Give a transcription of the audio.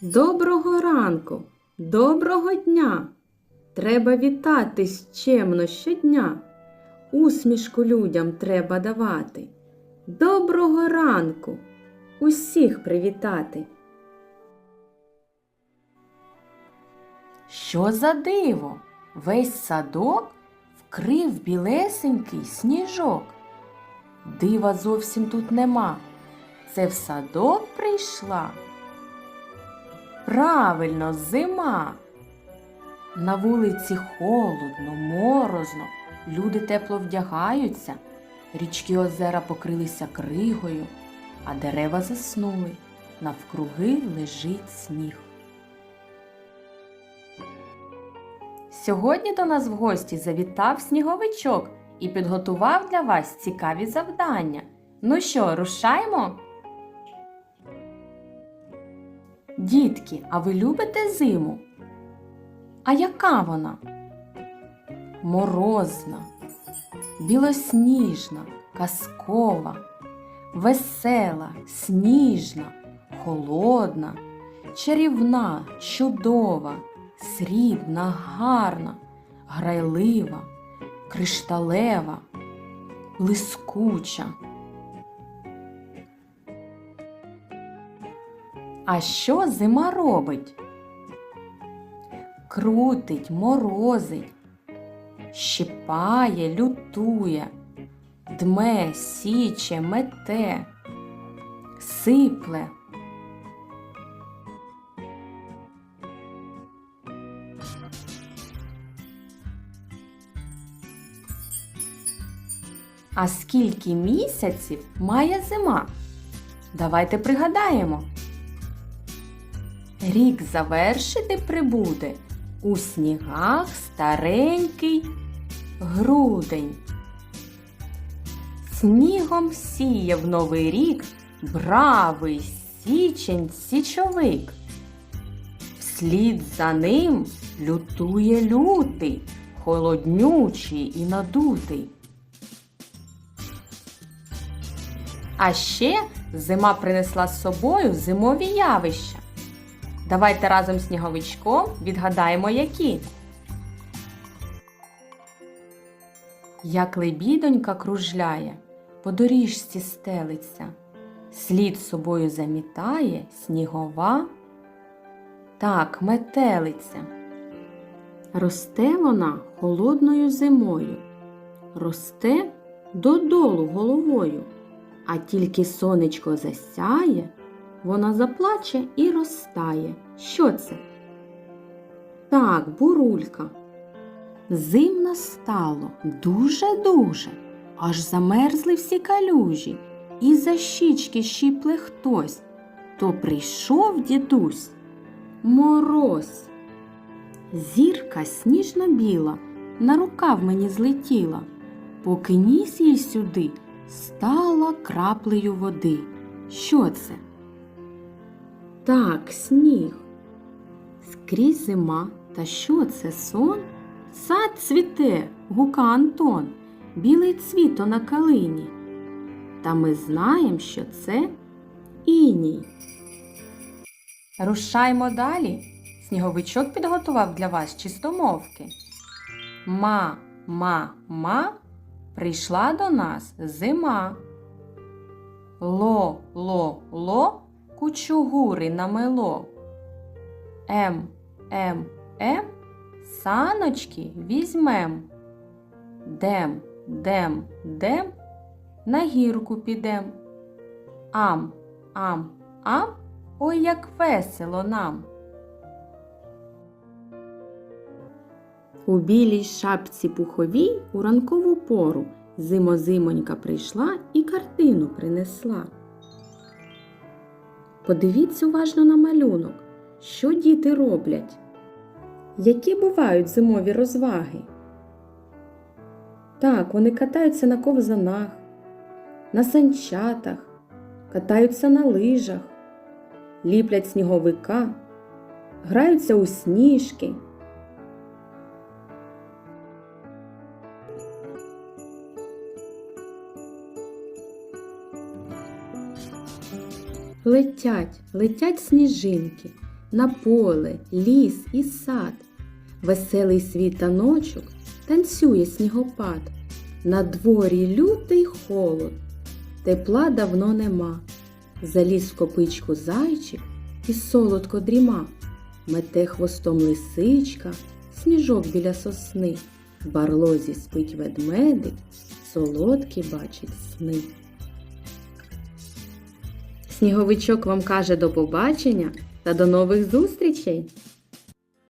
Доброго ранку, доброго дня. Треба вітатись чемно щодня. Усмішку людям треба давати. Доброго ранку, усіх привітати. Що за диво? Весь садок вкрив білесенький сніжок. Дива зовсім тут нема. Це в садок прийшла. Правильно, зима. На вулиці холодно, морозно, люди тепло вдягаються, річки озера покрилися кригою, а дерева заснули, навкруги лежить сніг. Сьогодні до нас в гості завітав сніговичок і підготував для вас цікаві завдання. Ну що, рушаймо? Дітки, а ви любите зиму? А яка вона? Морозна, білосніжна, казкова, весела, сніжна, холодна, чарівна, чудова, срібна, гарна, грайлива, кришталева, блискуча. А що зима робить? Крутить, морозить, щипає, лютує, дме, січе, мете, сипле. А скільки місяців має зима? Давайте пригадаємо. Рік завершити прибуде у снігах старенький грудень. Снігом сіє в новий рік бравий січень січовик. Вслід за ним лютує лютий, холоднючий і надутий. А ще зима принесла з собою зимові явища. Давайте разом з сніговичком відгадаємо, які. Як лебідонька кружляє, по доріжці стелиться, слід собою замітає снігова. Так, метелиця. Росте вона холодною зимою, росте додолу головою, а тільки сонечко засяє, вона заплаче і розтає. Що це? Так, бурулька. Зим настало дуже-дуже, аж замерзли всі калюжі, і за щічки щіпле хтось. То прийшов дідусь. Мороз. Зірка сніжно-біла на рукав мені злетіла, поки ніс їй сюди стала краплею води. Що це? Так, сніг. Скрізь зима, та що це сон? Сад цвіте, гука Антон, білий цвіто на калині. Та ми знаємо, що це іній. Рушаймо далі. Сніговичок підготував для вас чистомовки. Ма, ма, ма, прийшла до нас зима. Ло, ло, кучугури намело. Ем, ем, ем, саночки візьмем. Дем, дем, дем, на гірку підем. Ам, ам, ам, ой, як весело нам. У білій шапці пуховій у ранкову пору зимозимонька прийшла і картину принесла. Подивіться уважно на малюнок, що діти роблять. Які бувають зимові розваги? Так, вони катаються на ковзанах, на санчатах, катаються на лижах, ліплять сніговика, граються у сніжки. Летять, летять сніжинки, на поле, ліс і сад. Веселий світаночок танцює снігопад. На дворі лютий холод, тепла давно нема. Заліз в копичку зайчик і солодко дріма. Мете хвостом лисичка, сніжок біля сосни. В барлозі спить ведмедик, солодкі бачить сни. Сніговичок вам каже до побачення та до нових зустрічей!